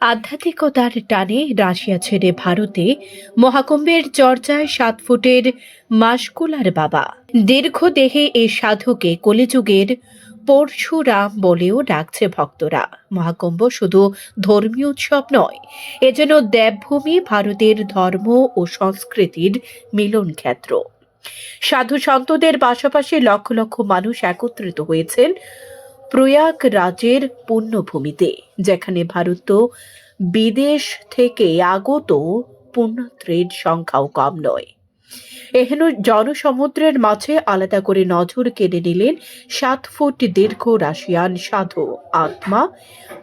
আধ্যাত্মিকতার টানে রাশিয়া ছেড়ে ভারতে। মহাকুম্ভের চর্চায় সাত ফুটের মাসকুলার বাবা। দীর্ঘ দেহে এ সাধুকে কলিযুগের পরশুরাম বলেও ডাকছে ভক্তরা। মহাকুম্ভ শুধু ধর্মীয় উৎসব নয় এ যেন দেবভূমি ভারতের ধর্ম ও সংস্কৃতির মিলন ক্ষেত্র সাধু সন্তদের পাশাপাশি লক্ষ লক্ষ মানুষ একত্রিত হয়েছেন। প্রয়াগ রাজের পুণ্যভূমিতে, যেখানে ভারত বিদেশ থেকে আগত পুণ্যাত্রীর সংখ্যাও কম নয়। এহেন জনসমুদ্রের মাঝে আলাদা করে নজর কেড়ে নিলেন সাত ফুট দীর্ঘ রাশিয়ান সাধু আত্মা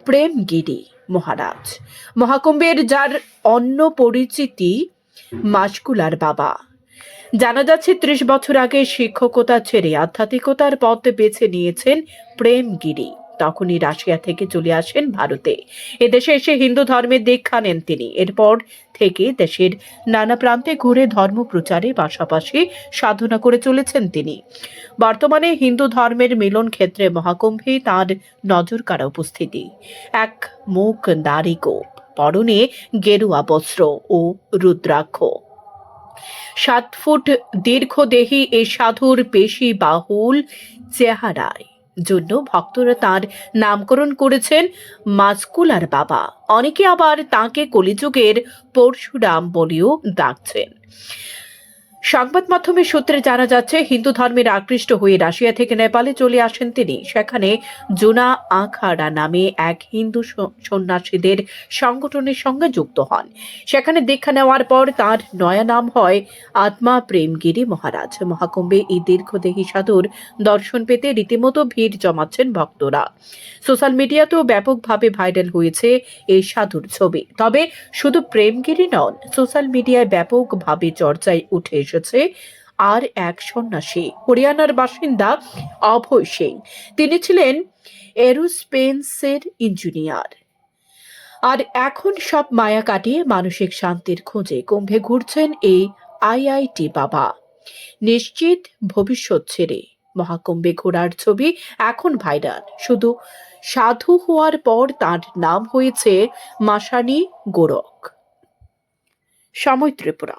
প্রেমগিরি মহারাজ। মহাকুম্ভের যার অন্য পরিচিতি মাসকুলার বাবা। জানা যাচ্ছে, ত্রিশ বছর আগে শিক্ষকতা ছেড়ে আধ্যাত্মিকতার পথ বেছে নিয়েছেন প্রেমগিরি। তখনই রাশিয়া থেকে চলে আসেন ভারতে। এদেশে এসে হিন্দু ধর্মের দীক্ষা নেন তিনি। এরপর থেকে দেশের নানা প্রান্তে ঘুরে ধর্ম প্রচারে পাশাপাশি সাধনা করে চলেছেন তিনি। বর্তমানে হিন্দু ধর্মের মিলন ক্ষেত্রে মহাকুম্ভে তার নজর কাড়া উপস্থিতি। এক মুখ দাড়িকোপ পরনে গেরুয়া বস্ত্র ও রুদ্রাক্ষ। সাত ফুট দীর্ঘদেহী এই সাধুর পেশি বাহুল চেহারায়। জন্য ভক্তরা তার নামকরণ করেছেন মাসকুলার বাবা। অনেকে আবার তাকে কলিযুগের পরশুরাম বলেও ডাকছেন। সংবাদ মাধ্যমের সূত্রে জানা যাচ্ছে, হিন্দু ধর্মের আকৃষ্ট হয়ে রাশিয়া থেকে নেপালে চলে আসেন তিনি। সেখানে জুনা আখাড়া নামে এক হিন্দু সন্ন্যাসীদের সংগঠনের সঙ্গে যুক্ত হন। সেখানে দীক্ষা নেওয়ার পর তার নয়া নাম হয় আত্মা প্রেমগিরি মহারাজ। মহাকুম্ভে এই দীর্ঘদেহী সাধুর দর্শন পেতে রীতিমতো ভিড় জমাচ্ছেন ভক্তরা। সোশ্যাল মিডিয়াতেও ব্যাপকভাবে ভাইরাল হয়েছে এই সাধুর ছবি। তবে শুধু প্রেমগিরি নন, সোশ্যাল মিডিয়ায় ব্যাপকভাবে চর্চায় উঠে এসেছে আর এক সন্ন্যাসী। হরিয়ানার বাসিন্দা অভয় সিং তিনি ছিলেন এরোস্পেন্সের ইঞ্জিনিয়ার। আর এখন সব মায়া কাটিয়ে মানসিক শান্তির খোঁজে কুম্ভে ঘুরছেন এই আইআইটি বাবা। নিশ্চিত ভবিষ্যৎ ছেড়ে মহাকুম্ভে ঘোরার ছবি এখন ভাইরাল। শুধু সাধু হওয়ার পর তার নাম হয়েছে মাসানি গোরক সময় ত্রিপুরা।